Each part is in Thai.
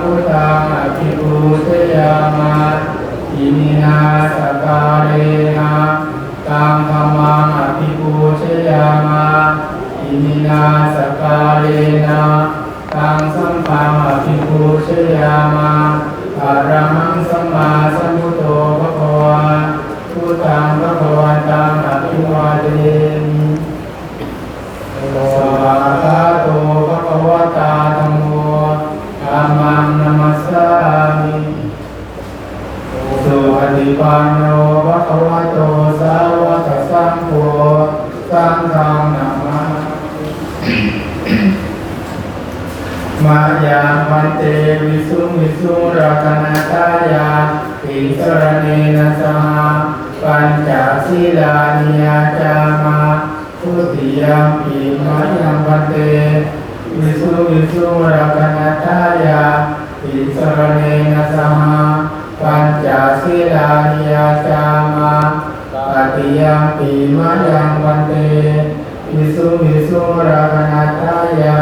พุทธังอภิปูชยามาอินินาสการีนาตังธรรมังอภิปูชยามาอินินาสการีนาตังสัมปังอภิปูชยามาอารามังสัมมาสัมพุทโธ สังฆังนามามายังวันเตวิสุงวิสุงรักนาตายาติสรเนนะสหปัญจศีลานิยาจามาทุติยามปีมายังวันเตวิสุวิสุรักนัตายาปิสรเนนะสหปัญจศีลานิยาจามา ตติยามปีมายังวันเตวิสุวิสุรักนัตายา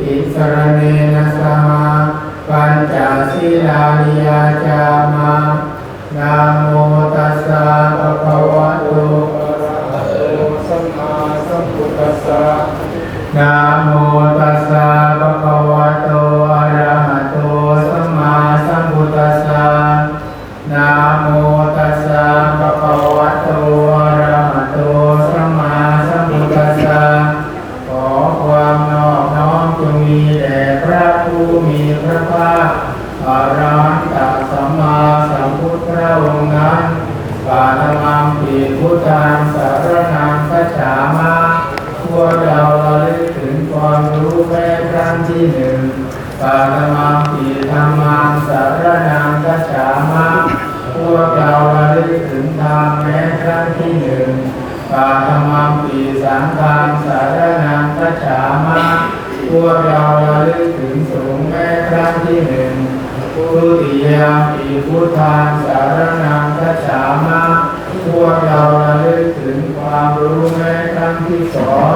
อิสรเนนะสหปัญจศีลานิยาจา รหันตสัมมาสัมพุทธพระองค์นั้นปาณมังปีพุทธังสารนังคัจฉามาพวกเราระลึกถึงความรู้แม้ครั้งที่หนึ่งปาณมังปีธรรมังสารนังคัจฉามาพวกเราระลึกถึงธรรมแม้ครั้งที่หนึ่งปาณมังปีสังฆังสารนังคัจฉามาพวกเราระลึกถึงสงฆ์แม้ครั้งที่หนึ่ง ทุติยามปีพุทธังสารนังคัจฉามาพวกเราระลึกถึงความรู้แม้ครั้งที่สอง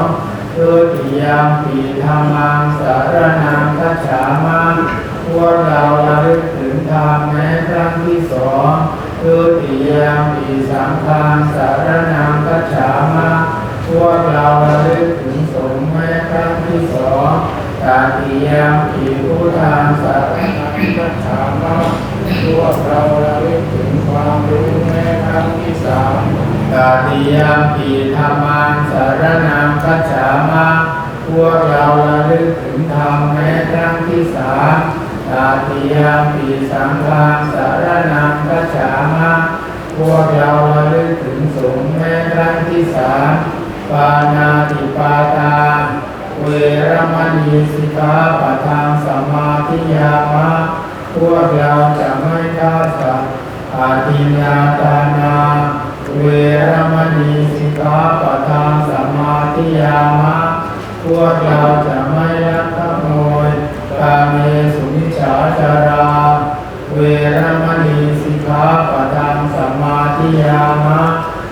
ทุติยามปีธรรมังสารนังคัจฉามาพวกเราระลึกถึงธรรมแม้ครั้งที่สองทุติยามปีสังฆังสารนังคัจฉามาพวกเราระลึกถึงสงฆ์แม้ครั้งที่สองตาติยามปีพุทธังสัรนัง คัจฉามาพวกเราระลึกถึงความรู้แม้ครั้งที่สามตาติยาปีธรรมังสารนังคัจฉามาพวกเราระลึกถึงธรรมแม้ครั้งที่สามตาติยาปีสังฆังสารนังคัจฉามาพวกเราระลึกถึงสงฆ์แม้ครั้งที่สามปานาติปาตา เวรมณีสิกขาปะทางส พวกเราจะไม่ฆ่าสัตว์อาทินยาตานา เวรมณีสิกขาปะทางสมาธิยามะ พวกเราจะไม่ลักขโมยกาเมสุมิจฉาจารา เวรมณีสิกขาปะทางสมาธิยามะ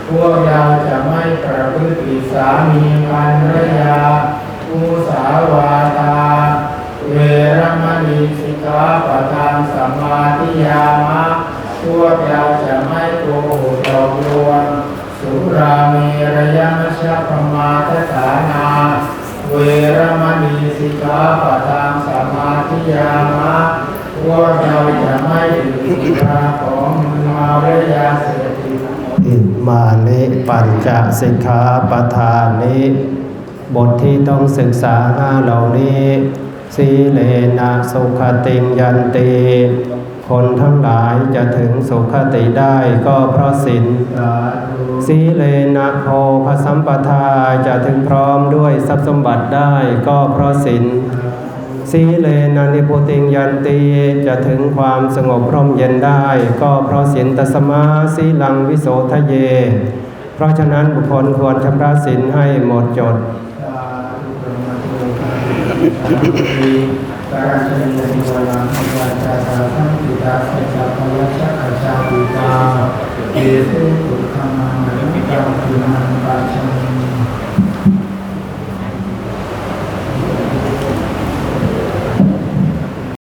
พวกเราจะไม่ประพฤติผิสามีภรรยามุสาวา ราเมรยมัชฌปมาทฐานา เวรมณีสิกขาปะทานสมาธิยามะพวกเราจะไม่ดื่มสุราของมึนเมาและยาเสพติดมานิปัญจสิกขาปทานนิบทที่ต้องศึกษาหน้าเหล่านี้สีเลนะสุขติงยันติ คนทั้งหลายจะถึงสุขติได้ก็เพราะศีลสีเลนะโภคสัมปทาจะถึงพร้อมด้วยทรัพย์สมบัติได้ก็เพราะศีลสีเลนะนิพุติงยันตีจะถึงความสงบร่มเย็นได้ก็เพราะศีลตสมาสีลังวิโสทะเย เพราะฉะนั้นบุคคลควรชำระศีลให้หมดจด การเจริญวลาภิวาจาสาธปิตาสัจจพวัชอาชาปิตาเยสุขุธรรมังนังกังคุนังปัจฉ